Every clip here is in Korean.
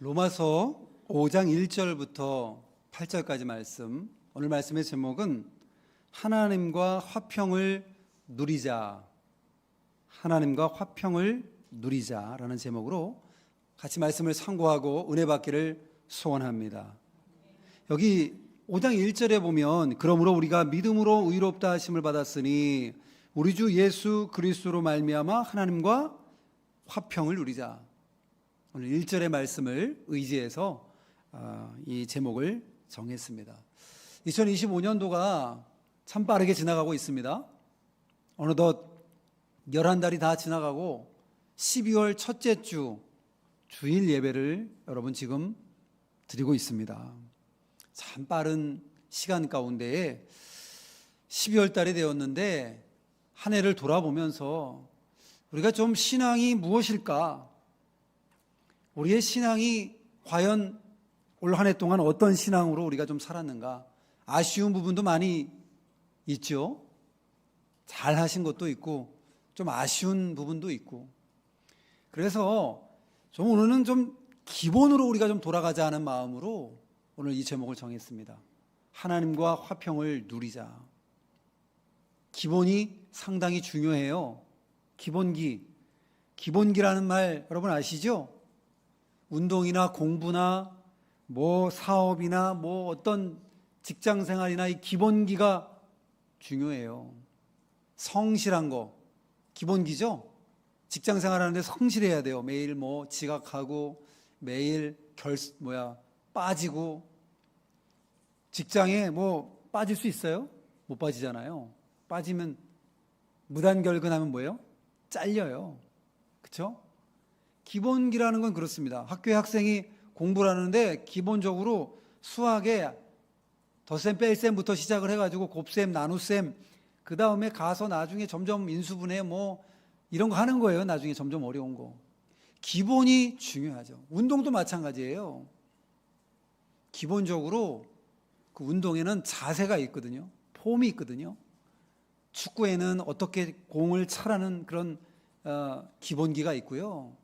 로마서 5장 1절부터 8절까지 말씀. 오늘 말씀의 제목은 하나님과 화평을 누리자. 하나님과 화평을 누리자라는 제목으로 같이 말씀을 상고하고 은혜 받기를 소원합니다. 여기 5장 1절에 보면 그러므로 우리가 믿음으로 의롭다 하심을 받았으니 우리 주 예수 그리스도로 말미암아 하나님과 화평을 누리자. 오늘 1절의 말씀을 의지해서 아, 이 제목을 정했습니다. 2025년도가 참 빠르게 지나가고 있습니다. 어느덧 11달이 다 지나가고 12월 첫째 주 주일 예배를 여러분 지금 드리고 있습니다. 참 빠른 시간 가운데에 12월 달이 되었는데 한 해를 돌아보면서 우리가 좀 신앙이 무엇일까? 우리의 신앙이 과연 올 한 해 동안 어떤 신앙으로 우리가 좀 살았는가? 아쉬운 부분도 많이 있죠. 잘 하신 것도 있고, 좀 아쉬운 부분도 있고. 그래서 좀 오늘은 좀 기본으로 우리가 좀 돌아가자 하는 마음으로 오늘 이 제목을 정했습니다. 하나님과 화평을 누리자. 기본이 상당히 중요해요. 기본기. 기본기라는 말 여러분 아시죠? 운동이나 공부나 뭐 사업이나 뭐 어떤 직장 생활이나 이 기본기가 중요해요. 성실한 거 기본기죠. 직장 생활하는데 성실해야 돼요. 매일 뭐 지각하고 매일 결 뭐야 빠지고 직장에 뭐 빠질 수 있어요? 못 빠지잖아요. 빠지면 무단 결근하면 뭐예요? 잘려요. 그렇죠? 기본기라는 건 그렇습니다. 학교에 학생이 공부를 하는데 기본적으로 수학에 덧셈 뺄셈부터 시작을 해가지고 곱셈 나눗셈 그 다음에 가서 나중에 점점 인수분해 뭐 이런 거 하는 거예요. 나중에 점점 어려운 거. 기본이 중요하죠. 운동도 마찬가지예요. 기본적으로 그 운동에는 자세가 있거든요. 폼이 있거든요. 축구에는 어떻게 공을 차라는 그런 어, 기본기가 있고요.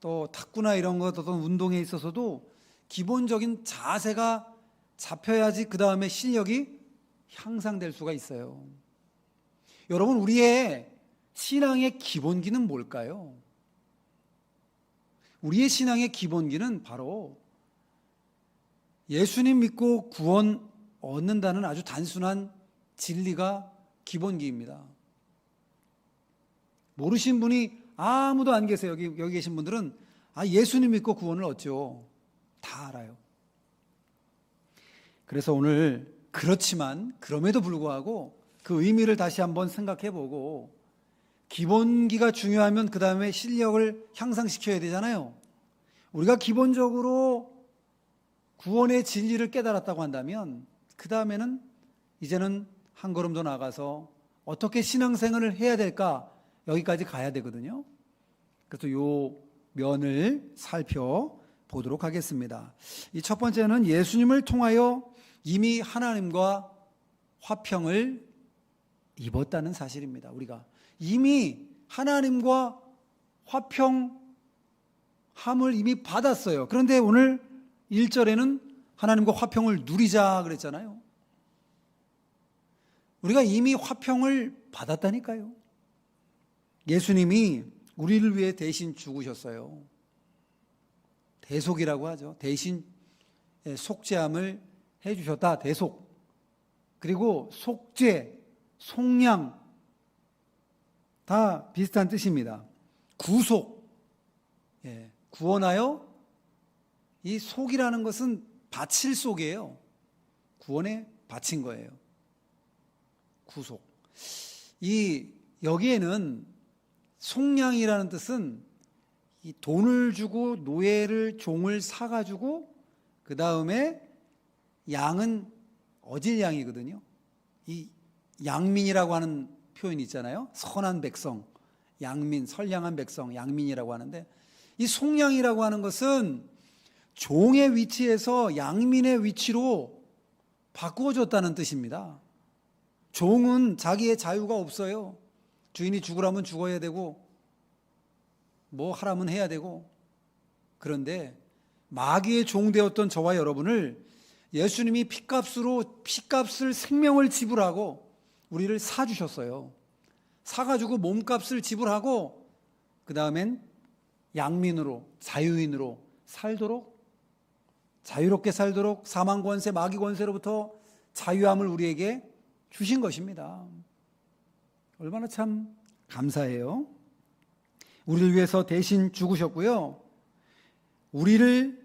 또 탁구나 이런 것 어떤 운동에 있어서도 기본적인 자세가 잡혀야지 그 다음에 실력이 향상될 수가 있어요. 여러분 우리의 신앙의 기본기는 뭘까요? 우리의 신앙의 기본기는 바로 예수님 믿고 구원 얻는다는 아주 단순한 진리가 기본기입니다. 모르신 분이 아무도 안 계세요. 여기, 여기 계신 분들은 아, 예수님 믿고 구원을 얻죠. 다 알아요. 그래서 오늘 그렇지만 그럼에도 불구하고 그 의미를 다시 한번 생각해 보고 기본기가 중요하면 그 다음에 실력을 향상시켜야 되잖아요. 우리가 기본적으로 구원의 진리를 깨달았다고 한다면 그 다음에는 이제는 한 걸음 더 나가서 어떻게 신앙생활을 해야 될까 여기까지 가야 되거든요. 그래서 요 면을 살펴보도록 하겠습니다. 이 첫 번째는 예수님을 통하여 이미 하나님과 화평을 입었다는 사실입니다. 우리가 이미 하나님과 화평함을 이미 받았어요. 그런데 오늘 1절에는 하나님과 화평을 누리자 그랬잖아요. 우리가 이미 화평을 받았다니까요. 예수님이 우리를 위해 대신 죽으셨어요. 대속이라고 하죠. 대신 속죄함을 해 주셨다. 대속. 그리고 속죄, 속량 다 비슷한 뜻입니다. 구속, 예, 구원하여 이 속이라는 것은 바칠 속이에요. 구원에 바친 거예요. 구속. 이 여기에는 속량이라는 뜻은 이 돈을 주고 노예를 종을 사가지고 그 다음에 양은 어질 양이거든요. 이 양민이라고 하는 표현이 있잖아요. 선한 백성, 양민, 선량한 백성, 양민이라고 하는데 이 속량이라고 하는 것은 종의 위치에서 양민의 위치로 바꾸어졌다는 뜻입니다. 종은 자기의 자유가 없어요. 주인이 죽으라면 죽어야 되고, 뭐 하라면 해야 되고, 그런데 마귀의 종되었던 저와 여러분을 예수님이 피값으로 피값을 생명을 지불하고 우리를 사 주셨어요. 사 가지고 몸값을 지불하고 그다음엔 양민으로 자유인으로 살도록 자유롭게 살도록 사망 권세 마귀 권세로부터 자유함을 우리에게 주신 것입니다. 얼마나 참 감사해요. 우리를 위해서 대신 죽으셨고요. 우리를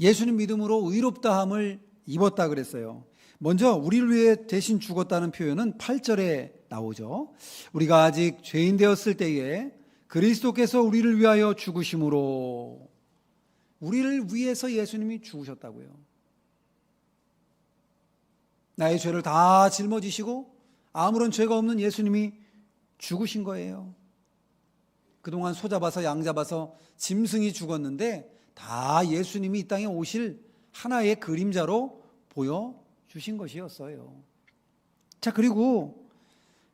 예수님 믿음으로 의롭다함을 입었다 그랬어요. 먼저 우리를 위해 대신 죽었다는 표현은 8절에 나오죠. 우리가 아직 죄인 되었을 때에 그리스도께서 우리를 위하여 죽으심으로 우리를 위해서 예수님이 죽으셨다고요. 나의 죄를 다 짊어지시고 아무런 죄가 없는 예수님이 죽으신 거예요. 그동안 소 잡아서 양 잡아서 짐승이 죽었는데 다 예수님이 이 땅에 오실 하나의 그림자로 보여 주신 것이었어요. 자, 그리고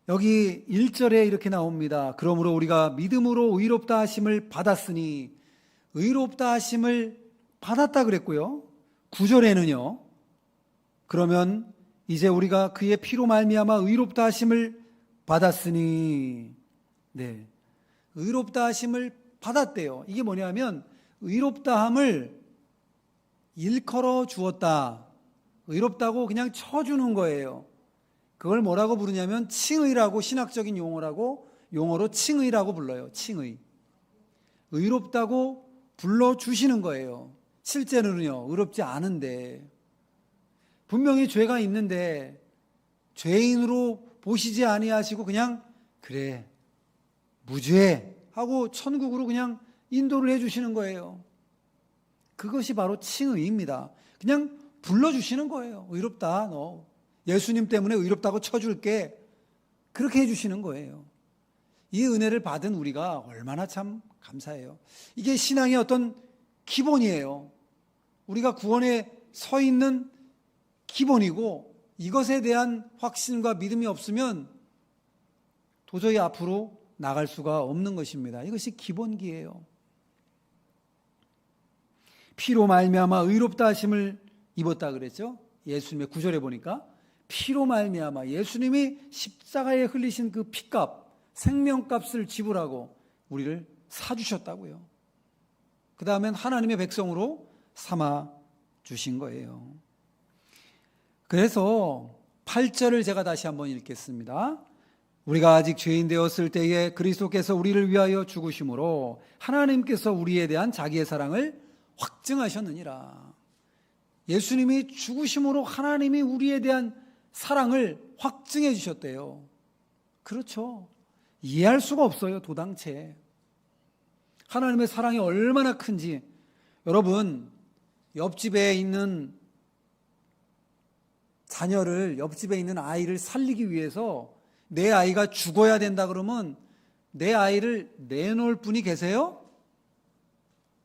여기 1절에 이렇게 나옵니다. 그러므로 우리가 믿음으로 의롭다 하심을 받았으니 의롭다 하심을 받았다 그랬고요. 9절에는요. 그러면 이제 우리가 그의 피로 말미암아 의롭다 하심을 받았으니 네. 의롭다 하심을 받았대요. 이게 뭐냐면 의롭다 함을 일컬어 주었다. 의롭다고 그냥 쳐 주는 거예요. 그걸 뭐라고 부르냐면 칭의라고 신학적인 용어라고 용어로 칭의라고 불러요. 칭의. 의롭다고 불러 주시는 거예요. 실제로는요. 의롭지 않은데 분명히 죄가 있는데 죄인으로 보시지 아니하시고 그냥 그래 무죄 하고 천국으로 그냥 인도를 해 주시는 거예요. 그것이 바로 칭의입니다. 그냥 불러 주시는 거예요. 의롭다 너. 예수님 때문에 의롭다고 쳐줄게. 그렇게 해주시는 거예요. 이 은혜를 받은 우리가 얼마나 참 감사해요. 이게 신앙의 어떤 기본이에요. 우리가 구원에 서 있는 기본이고 이것에 대한 확신과 믿음이 없으면 도저히 앞으로 나갈 수가 없는 것입니다. 이것이 기본기예요. 피로 말미암아 의롭다 하심을 입었다 그랬죠. 예수님의 구절에 보니까 피로 말미암아 예수님이 십자가에 흘리신 그 피값, 생명값을 지불하고 우리를 사 주셨다고요. 그 다음엔 하나님의 백성으로 삼아 주신 거예요. 그래서 8절을 제가 다시 한번 읽겠습니다. 우리가 아직 죄인 되었을 때에 그리스도께서 우리를 위하여 죽으심으로 하나님께서 우리에 대한 자기의 사랑을 확증하셨느니라. 예수님이 죽으심으로 하나님이 우리에 대한 사랑을 확증해 주셨대요. 그렇죠. 이해할 수가 없어요, 도당체. 하나님의 사랑이 얼마나 큰지. 여러분, 옆집에 있는 자녀를, 옆집에 있는 아이를 살리기 위해서 내 아이가 죽어야 된다 그러면 내 아이를 내놓을 분이 계세요?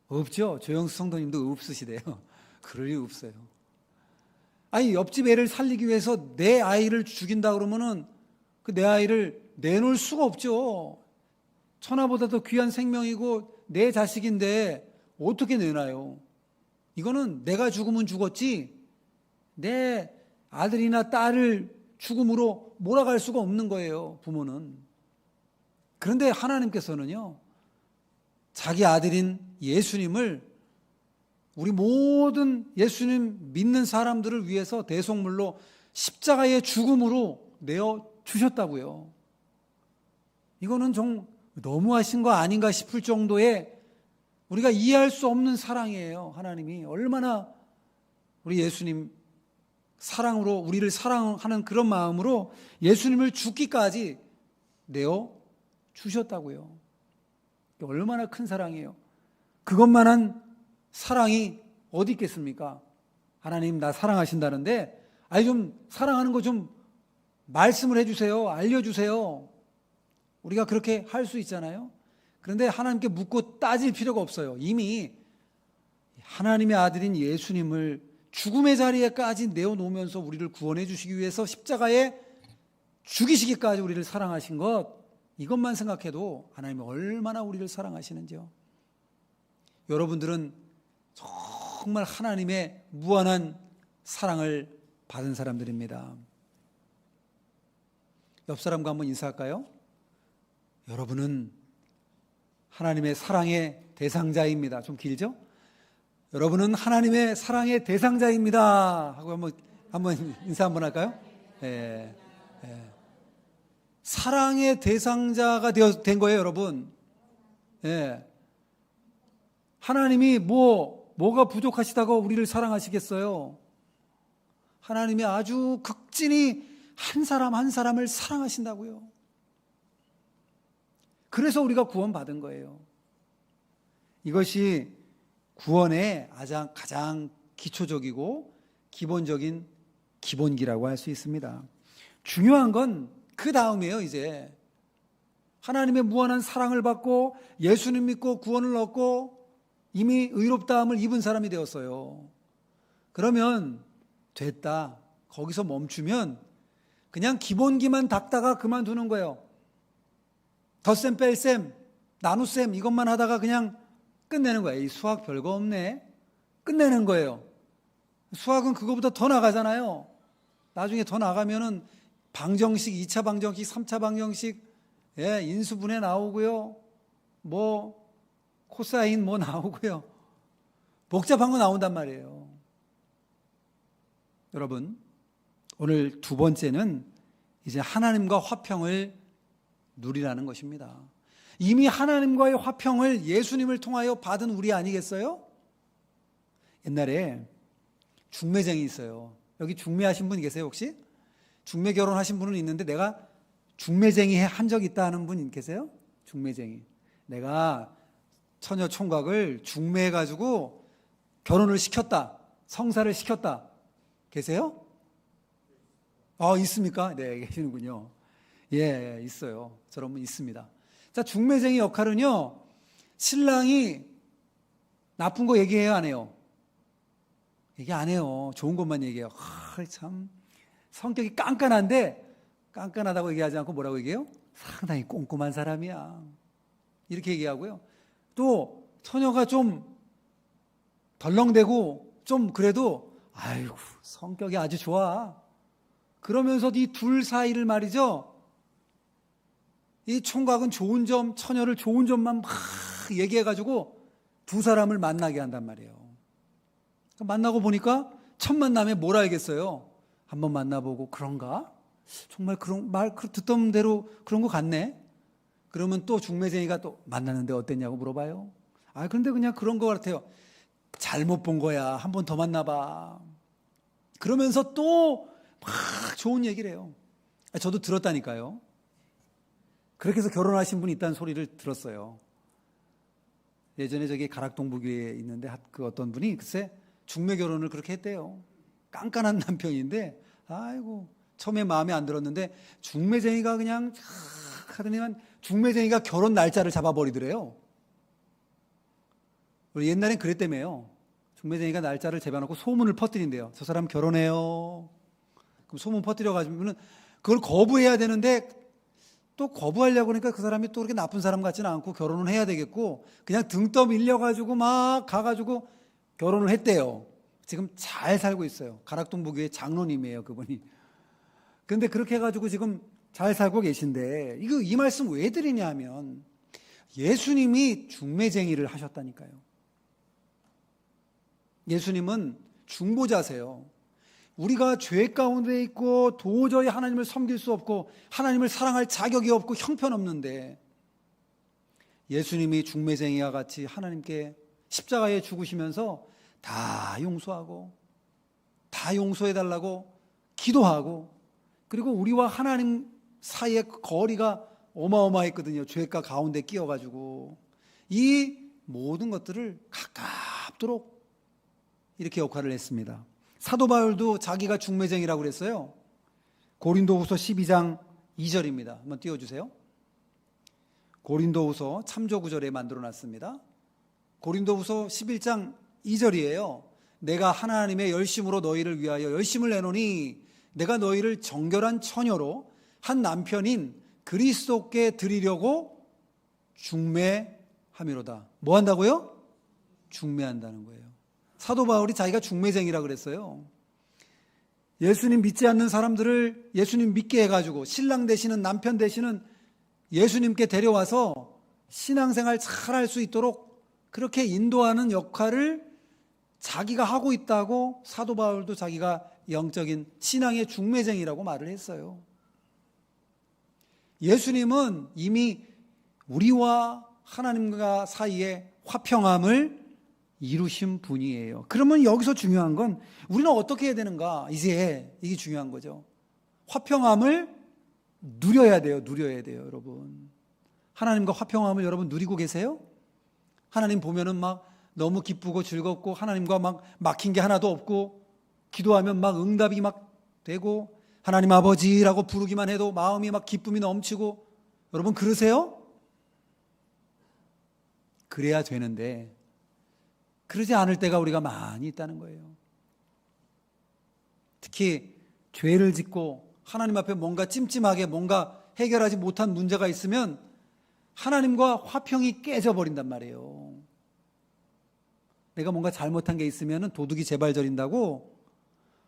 없죠. 조영수 성도님도 없으시대요. 그럴 리 없어요. 아니 옆집 애를 살리기 위해서 내 아이를 죽인다 그러면은 그 내 아이를 내놓을 수가 없죠. 천하보다도 귀한 생명이고 내 자식인데 어떻게 내놔요? 이거는 내가 죽으면 죽었지 내 아들이나 딸을 죽음으로 몰아갈 수가 없는 거예요. 부모는. 그런데 하나님께서는요. 자기 아들인 예수님을 우리 모든 예수님 믿는 사람들을 위해서 대속물로 십자가의 죽음으로 내어 주셨다고요. 이거는 좀 너무하신 거 아닌가 싶을 정도의 우리가 이해할 수 없는 사랑이에요. 하나님이 얼마나 우리 예수님 사랑으로 우리를 사랑하는 그런 마음으로 예수님을 죽기까지 내어 주셨다고요. 얼마나 큰 사랑이에요. 그것만한 사랑이 어디 있겠습니까? 하나님 나 사랑하신다는데 아니 좀 사랑하는 거 좀 말씀을 해주세요. 알려주세요. 우리가 그렇게 할 수 있잖아요. 그런데 하나님께 묻고 따질 필요가 없어요. 이미 하나님의 아들인 예수님을 죽음의 자리에까지 내어놓으면서 우리를 구원해 주시기 위해서 십자가에 죽이시기까지 우리를 사랑하신 것 이것만 생각해도 하나님이 얼마나 우리를 사랑하시는지요. 여러분들은 정말 하나님의 무한한 사랑을 받은 사람들입니다. 옆 사람과 한번 인사할까요? 여러분은 하나님의 사랑의 대상자입니다. 좀 길죠? 여러분은 하나님의 사랑의 대상자입니다. 하고 한번 한번 인사 한번 할까요? 예. 예. 사랑의 대상자가 되어 된 거예요, 여러분. 예. 하나님이 뭐 뭐가 부족하시다고 우리를 사랑하시겠어요? 하나님이 아주 극진히 한 사람 한 사람을 사랑하신다고요. 그래서 우리가 구원받은 거예요. 이것이 구원의 가장, 가장 기초적이고 기본적인 기본기라고 할 수 있습니다. 중요한 건 그 다음이에요, 이제. 하나님의 무한한 사랑을 받고 예수님 믿고 구원을 얻고 이미 의롭다함을 입은 사람이 되었어요. 그러면 됐다. 거기서 멈추면 그냥 기본기만 닦다가 그만두는 거예요. 덧셈 뺄셈 나눗셈 이것만 하다가 그냥 끝내는 거예요. 이 수학 별거 없네. 끝내는 거예요. 수학은 그거보다 더 나가잖아요. 나중에 더 나가면은 방정식, 2차 방정식, 3차 방정식, 예, 인수분해 나오고요. 뭐, 코사인 뭐 나오고요. 복잡한 거 나온단 말이에요. 여러분, 오늘 두 번째는 이제 하나님과 화평을 누리라는 것입니다. 이미 하나님과의 화평을 예수님을 통하여 받은 우리 아니겠어요? 옛날에 중매쟁이 있어요. 여기 중매하신 분 계세요, 혹시? 중매 결혼하신 분은 있는데 내가 중매쟁이 한 적 있다 하는 분 계세요? 중매쟁이. 내가 처녀 총각을 중매해가지고 결혼을 시켰다. 성사를 시켰다. 계세요? 아, 있습니까? 네, 계시는군요. 예, 있어요. 저런 분 있습니다. 자, 중매쟁이 역할은요, 신랑이 나쁜 거 얘기해요, 안 해요? 얘기 안 해요. 좋은 것만 얘기해요. 아, 참, 성격이 깐깐한데, 깐깐하다고 얘기하지 않고 뭐라고 얘기해요? 상당히 꼼꼼한 사람이야. 이렇게 얘기하고요. 또, 처녀가 좀 덜렁대고, 좀 그래도, 아이고, 성격이 아주 좋아. 그러면서 이 둘 사이를 말이죠. 이 총각은 좋은 점, 처녀를 좋은 점만 막 얘기해가지고 두 사람을 만나게 한단 말이에요. 만나고 보니까 첫 만남에 뭘 알겠어요? 한번 만나보고 그런가? 정말 그런 말그 듣던 대로 그런 것 같네. 그러면 또 중매쟁이가 또 만나는데 어땠냐고 물어봐요. 아 그런데 그냥 그런 것 같아요. 잘못 본 거야. 한 번 더 만나봐. 그러면서 또 막 좋은 얘기를 해요. 아, 저도 들었다니까요. 그렇게 해서 결혼하신 분이 있다는 소리를 들었어요. 예전에 저기 가락동부교에 있는데 그 어떤 분이 글쎄 중매 결혼을 그렇게 했대요. 깐깐한 남편인데 아이고 처음에 마음에 안 들었는데 중매쟁이가 그냥 하더니만 중매쟁이가 결혼 날짜를 잡아버리더래요. 옛날엔 그랬다며요. 중매쟁이가 날짜를 잡아놓고 소문을 퍼뜨린대요. 저 사람 결혼해요. 그럼 소문 퍼뜨려가지고는 그걸 거부해야 되는데 또 거부하려고 그러니까 그 사람이 또 그렇게 나쁜 사람 같지는 않고 결혼을 해야 되겠고 그냥 등 떠 밀려가지고 막 가가지고 결혼을 했대요. 지금 잘 살고 있어요. 가락동부교회 장로님이에요, 그분이. 근데 그렇게 해가지고 지금 잘 살고 계신데 이거 이 말씀 왜 드리냐 하면 예수님이 중매쟁이를 하셨다니까요. 예수님은 중보자세요. 우리가 죄 가운데 있고 도저히 하나님을 섬길 수 없고 하나님을 사랑할 자격이 없고 형편없는데 예수님이 중매쟁이와 같이 하나님께 십자가에 죽으시면서 다 용서하고 다 용서해 달라고 기도하고 그리고 우리와 하나님 사이의 거리가 어마어마했거든요. 죄가 가운데 끼어 가지고 이 모든 것들을 가깝도록 이렇게 역할을 했습니다. 사도 바울도 자기가 중매쟁이라고 그랬어요. 고린도후서 12장 2절입니다. 한번 띄워 주세요. 고린도후서 참조 구절에 만들어 놨습니다. 고린도후서 11장 2절이에요. 내가 하나님의 열심으로 너희를 위하여 열심을 내노니 내가 너희를 정결한 처녀로 한 남편인 그리스도께 드리려고 중매함이로다. 뭐 한다고요? 중매한다는 거예요. 사도 바울이 자기가 중매쟁이라 그랬어요. 예수님 믿지 않는 사람들을 예수님 믿게 해가지고 신랑 되시는 남편 되시는 예수님께 데려와서 신앙생활 잘 할 수 있도록 그렇게 인도하는 역할을 자기가 하고 있다고 사도 바울도 자기가 영적인 신앙의 중매쟁이라고 말을 했어요. 예수님은 이미 우리와 하나님과 사이에 화평함을 이루신 분이에요. 그러면 여기서 중요한 건 우리는 어떻게 해야 되는가? 이제 이게 중요한 거죠. 화평함을 누려야 돼요. 누려야 돼요, 여러분. 하나님과 화평함을 여러분 누리고 계세요? 하나님 보면은 막 너무 기쁘고 즐겁고 하나님과 막 막힌 게 하나도 없고 기도하면 막 응답이 막 되고 하나님 아버지라고 부르기만 해도 마음이 막 기쁨이 넘치고 여러분 그러세요? 그래야 되는데 그러지 않을 때가 우리가 많이 있다는 거예요. 특히 죄를 짓고 하나님 앞에 뭔가 찜찜하게 뭔가 해결하지 못한 문제가 있으면 하나님과 화평이 깨져 버린단 말이에요. 내가 뭔가 잘못한 게 있으면 도둑이 재발 저린다고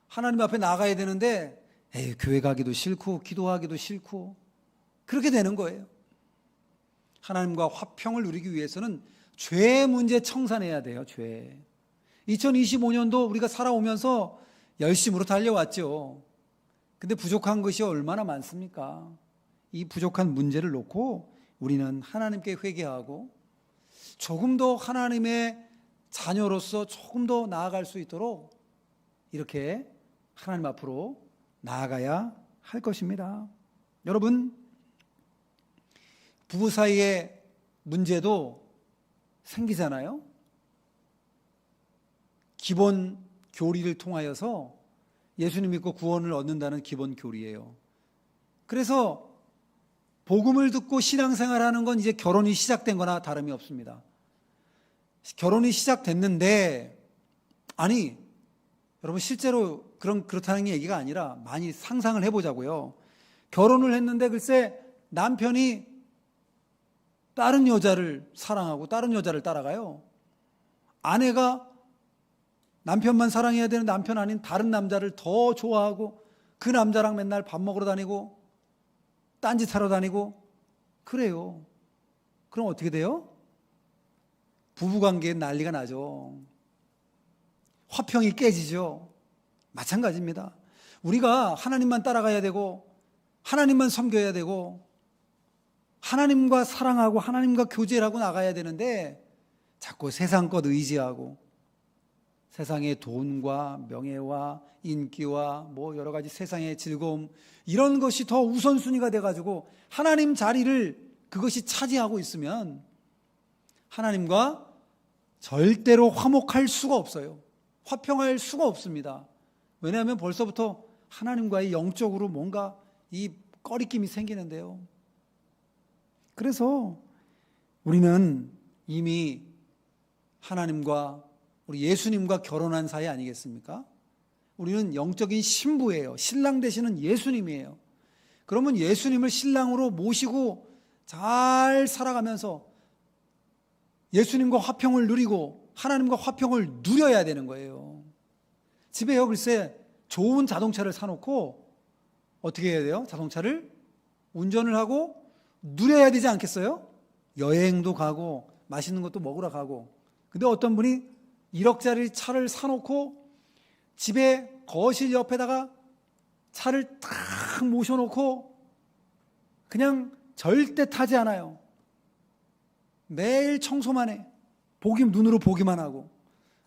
하나님 앞에 나가야 되는데 에이, 교회 가기도 싫고 기도하기도 싫고 그렇게 되는 거예요. 하나님과 화평을 누리기 위해서는 죄 문제 청산해야 돼요. 죄. 2025년도 우리가 살아오면서 열심으로 달려왔죠. 근데 부족한 것이 얼마나 많습니까? 이 부족한 문제를 놓고 우리는 하나님께 회개하고 조금 더 하나님의 자녀로서 조금 더 나아갈 수 있도록 이렇게 하나님 앞으로 나아가야 할 것입니다. 여러분, 부부 사이의 문제도 생기잖아요. 기본 교리를 통하여서 예수님 믿고 구원을 얻는다는 기본 교리예요. 그래서 복음을 듣고 신앙생활하는 건 이제 결혼이 시작된 거나 다름이 없습니다. 결혼이 시작됐는데 아니 여러분 실제로 그런 그렇다는 얘기가 아니라 많이 상상을 해보자고요. 결혼을 했는데 글쎄 남편이 다른 여자를 사랑하고 다른 여자를 따라가요. 아내가 남편만 사랑해야 되는 남편 아닌 다른 남자를 더 좋아하고 그 남자랑 맨날 밥 먹으러 다니고 딴짓하러 다니고 그래요. 그럼 어떻게 돼요? 부부관계에 난리가 나죠. 화평이 깨지죠. 마찬가지입니다. 우리가 하나님만 따라가야 되고 하나님만 섬겨야 되고 하나님과 사랑하고 하나님과 교제를 하고 나가야 되는데 자꾸 세상 것 의지하고 세상의 돈과 명예와 인기와 뭐 여러 가지 세상의 즐거움 이런 것이 더 우선순위가 돼 가지고 하나님 자리를 그것이 차지하고 있으면 하나님과 절대로 화목할 수가 없어요. 화평할 수가 없습니다. 왜냐하면 벌써부터 하나님과의 영적으로 뭔가 이 꺼리낌이 생기는데요. 그래서 우리는 이미 하나님과 우리 예수님과 결혼한 사이 아니겠습니까? 우리는 영적인 신부예요. 신랑 되시는 예수님이에요. 그러면 예수님을 신랑으로 모시고 잘 살아가면서 예수님과 화평을 누리고 하나님과 화평을 누려야 되는 거예요. 집에요, 글쎄, 좋은 자동차를 사놓고 어떻게 해야 돼요? 자동차를 운전을 하고 누려야 되지 않겠어요? 여행도 가고 맛있는 것도 먹으러 가고. 근데 어떤 분이 1억짜리 차를 사놓고 집에 거실 옆에다가 차를 탁 모셔놓고 그냥 절대 타지 않아요. 매일 청소만 해. 보기 눈으로 보기만 하고.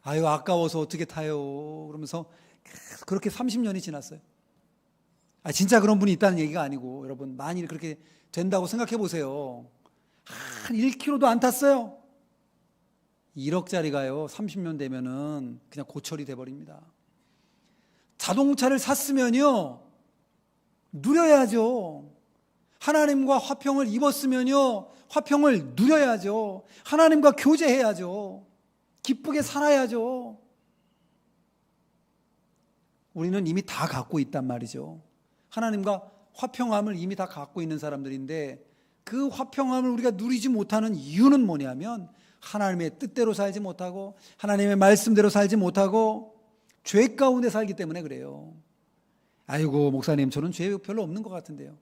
아유 아까워서 어떻게 타요. 그러면서 그렇게 30년이 지났어요. 아 진짜 그런 분이 있다는 얘기가 아니고 여러분 만일 그렇게 된다고 생각해 보세요. 한 1km도 안 탔어요. 1억짜리가요. 30년 되면은 그냥 고철이 돼 버립니다. 자동차를 샀으면요. 누려야죠. 하나님과 화평을 입었으면요. 화평을 누려야죠. 하나님과 교제해야죠. 기쁘게 살아야죠. 우리는 이미 다 갖고 있단 말이죠. 하나님과 화평함을 이미 다 갖고 있는 사람들인데 그 화평함을 우리가 누리지 못하는 이유는 뭐냐면 하나님의 뜻대로 살지 못하고 하나님의 말씀대로 살지 못하고 죄 가운데 살기 때문에 그래요. 아이고 목사님 저는 죄 별로 없는 것 같은데요.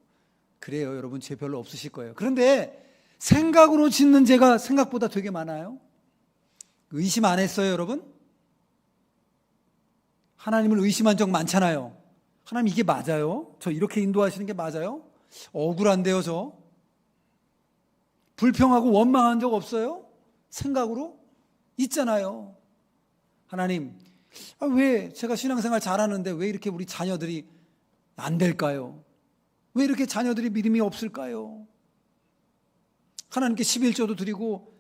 그래요 여러분 죄 별로 없으실 거예요. 그런데 생각으로 짓는 죄가 생각보다 되게 많아요. 의심 안 했어요 여러분? 하나님을 의심한 적 많잖아요. 하나님 이게 맞아요? 저 이렇게 인도하시는 게 맞아요? 억울한데요 저? 불평하고 원망한 적 없어요? 생각으로? 있잖아요. 하나님, 아, 왜 제가 신앙생활 잘하는데 왜 이렇게 우리 자녀들이 안 될까요? 왜 이렇게 자녀들이 믿음이 없을까요? 하나님께 11조도 드리고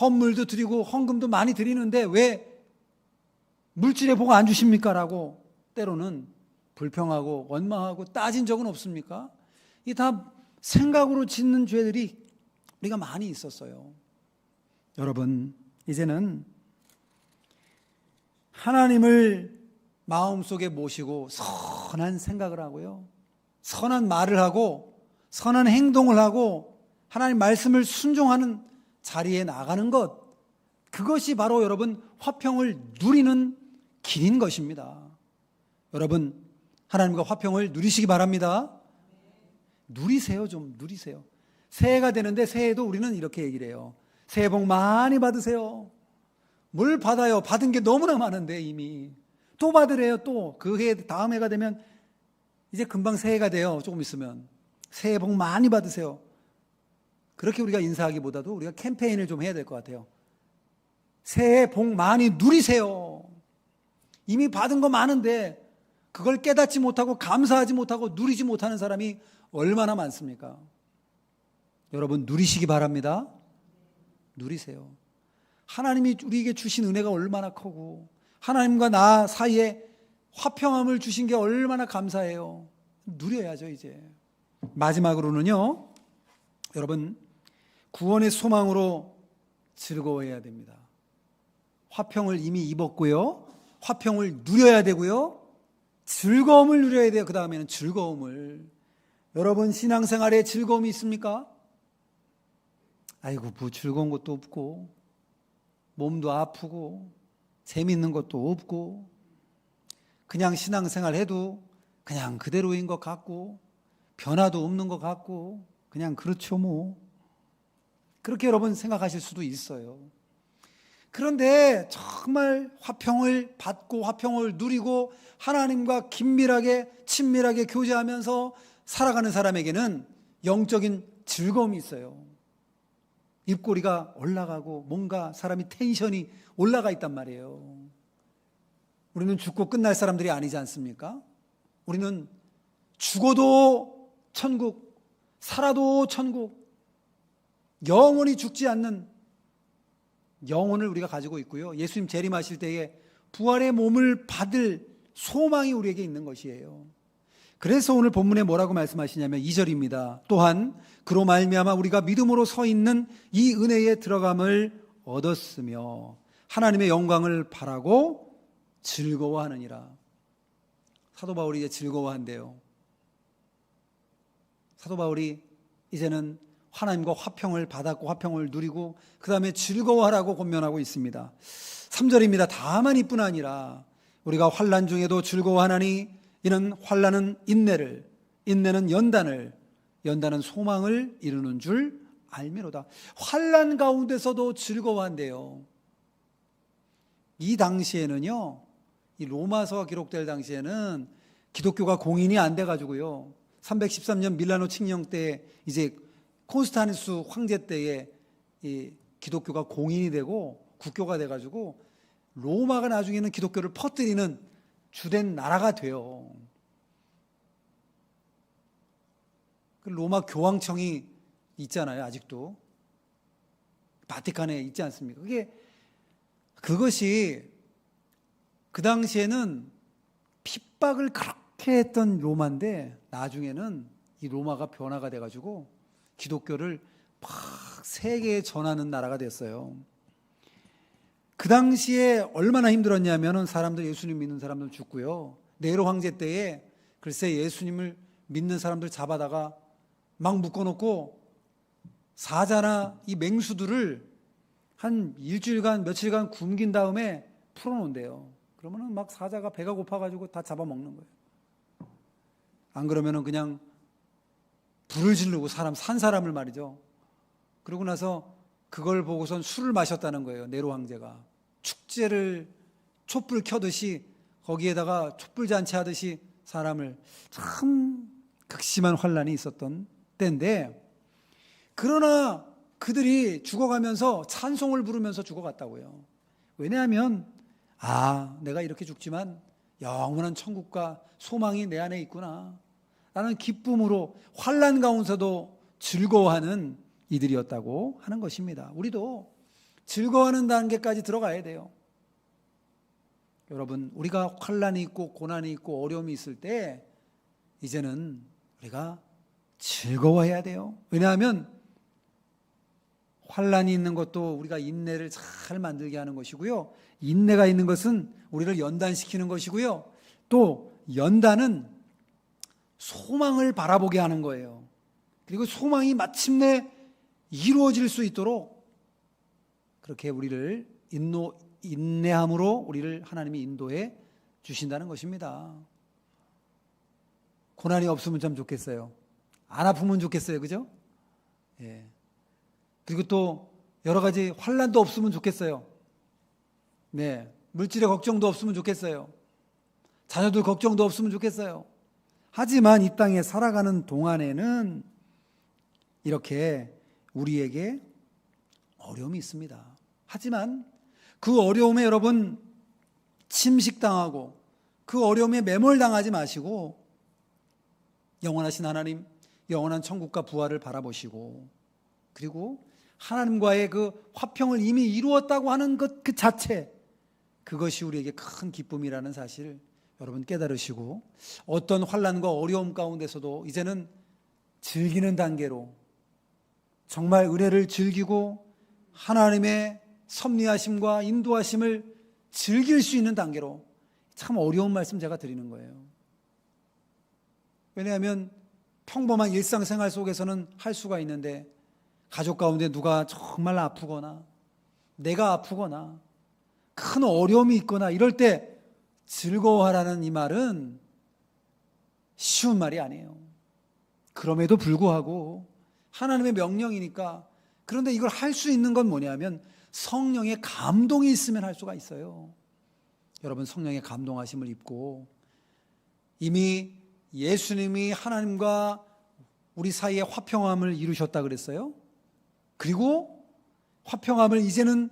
헌물도 드리고 헌금도 많이 드리는데 왜 물질의 복안 주십니까? 라고 때로는 불평하고 원망하고 따진 적은 없습니까? 이 다 생각으로 짓는 죄들이 우리가 많이 있었어요. 여러분, 이제는 하나님을 마음속에 모시고 선한 생각을 하고요. 선한 말을 하고 선한 행동을 하고 하나님 말씀을 순종하는 자리에 나가는 것. 그것이 바로 여러분 화평을 누리는 길인 것입니다. 여러분, 하나님과 화평을 누리시기 바랍니다. 누리세요, 좀 누리세요. 새해가 되는데 새해도 우리는 이렇게 얘기를 해요. 새해 복 많이 받으세요. 뭘 받아요? 받은 게 너무나 많은데 이미. 또 받으래요, 또. 그 해, 다음 해가 되면 이제 금방 새해가 돼요. 조금 있으면. 새해 복 많이 받으세요. 그렇게 우리가 인사하기보다도 우리가 캠페인을 좀 해야 될 것 같아요. 새해 복 많이 누리세요. 이미 받은 거 많은데 그걸 깨닫지 못하고 감사하지 못하고 누리지 못하는 사람이 얼마나 많습니까? 여러분 누리시기 바랍니다. 누리세요. 하나님이 우리에게 주신 은혜가 얼마나 크고 하나님과 나 사이에 화평함을 주신 게 얼마나 감사해요. 누려야죠, 이제. 마지막으로는요. 여러분 구원의 소망으로 즐거워해야 됩니다. 화평을 이미 입었고요. 화평을 누려야 되고요. 즐거움을 누려야 돼요. 그 다음에는 즐거움을. 여러분 신앙생활에 즐거움이 있습니까? 아이고, 뭐 즐거운 것도 없고, 몸도 아프고, 재밌는 것도 없고, 그냥 신앙생활 해도 그냥 그대로인 것 같고, 변화도 없는 것 같고, 그냥 그렇죠, 뭐. 그렇게 여러분 생각하실 수도 있어요. 그런데 정말 화평을 받고 화평을 누리고 하나님과 긴밀하게 친밀하게 교제하면서 살아가는 사람에게는 영적인 즐거움이 있어요. 입꼬리가 올라가고 뭔가 사람이 텐션이 올라가 있단 말이에요. 우리는 죽고 끝날 사람들이 아니지 않습니까? 우리는 죽어도 천국, 살아도 천국, 영원히 죽지 않는 영혼을 우리가 가지고 있고요. 예수님 재림하실 때에 부활의 몸을 받을 소망이 우리에게 있는 것이에요. 그래서 오늘 본문에 뭐라고 말씀하시냐면 2절입니다. 또한 그로 말미암아 우리가 믿음으로 서 있는 이 은혜에 들어감을 얻었으며 하나님의 영광을 바라고 즐거워하느니라. 사도 바울이 이제 즐거워한대요. 사도 바울이 이제는 하나님과 화평을 받았고 화평을 누리고 그 다음에 즐거워하라고 권면하고 있습니다. 3절입니다. 다만 이뿐 아니라 우리가 환란 중에도 즐거워하나니 이는 환란은 인내를 인내는 연단을 연단은 소망을 이루는 줄 알미로다. 환란 가운데서도 즐거워한대요. 이 당시에는요. 이 로마서가 기록될 당시에는 기독교가 공인이 안 돼 가지고요. 313년 밀라노 칙령 때 이제 콘스타니스 황제 때에 이 기독교가 공인이 되고 국교가 돼 가지고 로마가 나중에는 기독교를 퍼뜨리는 주된 나라가 돼요. 그 로마 교황청이 있잖아요, 아직도. 바티칸에 있지 않습니까? 그게, 그것이 그 당시에는 핍박을 그렇게 했던 로마인데 나중에는 이 로마가 변화가 돼가지고 기독교를 막 세계에 전하는 나라가 됐어요. 그 당시에 얼마나 힘들었냐면은 사람들 예수님 믿는 사람들 죽고요. 네로 황제 때에 글쎄 예수님을 믿는 사람들 잡아다가 막 묶어놓고 사자나 이 맹수들을 한 일주일간 며칠간 굶긴 다음에 풀어놓은대요. 그러면은 막 사자가 배가 고파가지고 다 잡아먹는 거예요. 안 그러면은 그냥 불을 지르고 사람 산 사람을 말이죠. 그러고 나서 그걸 보고선 술을 마셨다는 거예요. 네로 황제가 축제를 촛불 켜듯이 거기에다가 촛불 잔치 하듯이 사람을 참 극심한 환란이 있었던 때인데 그러나 그들이 죽어가면서 찬송을 부르면서 죽어갔다고요. 왜냐하면 아 내가 이렇게 죽지만 영원한 천국과 소망이 내 안에 있구나. 라는 기쁨으로 환란 가운데서도 즐거워하는 이들이었다고 하는 것입니다. 우리도 즐거워하는 단계까지 들어가야 돼요. 여러분, 우리가 환란이 있고 고난이 있고 어려움이 있을 때 이제는 우리가 즐거워해야 돼요. 왜냐하면 환란이 있는 것도 우리가 인내를 잘 만들게 하는 것이고요. 인내가 있는 것은 우리를 연단시키는 것이고요. 또 연단은 소망을 바라보게 하는 거예요. 그리고 소망이 마침내 이루어질 수 있도록 그렇게 우리를 인노, 인내함으로 우리를 하나님이 인도해 주신다는 것입니다. 고난이 없으면 참 좋겠어요. 안 아프면 좋겠어요. 그죠? 예. 그리고 또 여러 가지 환란도 없으면 좋겠어요. 네. 물질의 걱정도 없으면 좋겠어요. 자녀들 걱정도 없으면 좋겠어요. 하지만 이 땅에 살아가는 동안에는 이렇게 우리에게 어려움이 있습니다. 하지만 그 어려움에 여러분 침식당하고 그 어려움에 매몰당하지 마시고 영원하신 하나님, 영원한 천국과 부활을 바라보시고 그리고 하나님과의 그 화평을 이미 이루었다고 하는 것 그 자체 그것이 우리에게 큰 기쁨이라는 사실을 여러분 깨달으시고 어떤 환란과 어려움 가운데서도 이제는 즐기는 단계로 정말 은혜를 즐기고 하나님의 섭리하심과 인도하심을 즐길 수 있는 단계로 참 어려운 말씀 제가 드리는 거예요. 왜냐하면 평범한 일상생활 속에서는 할 수가 있는데 가족 가운데 누가 정말 아프거나 내가 아프거나 큰 어려움이 있거나 이럴 때 즐거워하라는 이 말은 쉬운 말이 아니에요. 그럼에도 불구하고 하나님의 명령이니까 그런데 이걸 할 수 있는 건 뭐냐면 성령의 감동이 있으면 할 수가 있어요. 여러분 성령의 감동하심을 입고 이미 예수님이 하나님과 우리 사이에 화평함을 이루셨다 그랬어요. 그리고 화평함을 이제는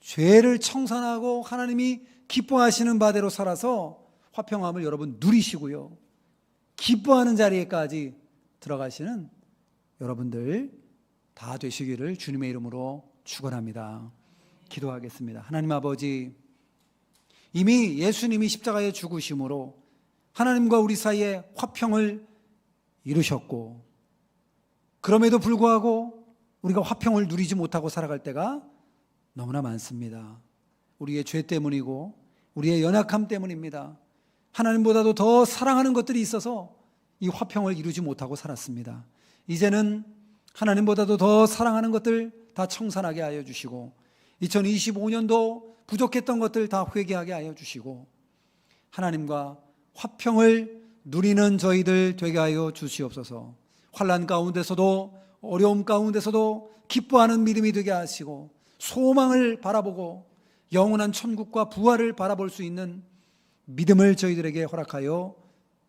죄를 청산하고 하나님이 기뻐하시는 바대로 살아서 화평함을 여러분 누리시고요. 기뻐하는 자리에까지 들어가시는 여러분들 다 되시기를 주님의 이름으로 축원합니다. 기도하겠습니다. 하나님 아버지 이미 예수님이 십자가에 죽으심으로 하나님과 우리 사이에 화평을 이루셨고 그럼에도 불구하고 우리가 화평을 누리지 못하고 살아갈 때가 너무나 많습니다. 우리의 죄 때문이고 우리의 연약함 때문입니다. 하나님보다도 더 사랑하는 것들이 있어서 이 화평을 이루지 못하고 살았습니다. 이제는 하나님보다도 더 사랑하는 것들 다 청산하게 하여 주시고 2025년도 부족했던 것들 다 회개하게 하여 주시고 하나님과 화평을 누리는 저희들 되게 하여 주시옵소서. 환란 가운데서도 어려움 가운데서도 기뻐하는 믿음이 되게 하시고 소망을 바라보고 영원한 천국과 부활을 바라볼 수 있는 믿음을 저희들에게 허락하여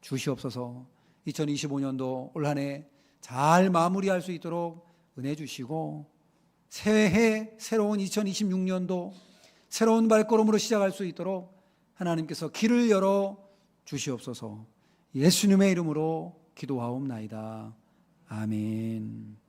주시옵소서. 2025년도 올 한 해 잘 마무리할 수 있도록 은혜 주시고 새해 새로운 2026년도 새로운 발걸음으로 시작할 수 있도록 하나님께서 길을 열어 주시옵소서. 예수님의 이름으로 기도하옵나이다. 아멘.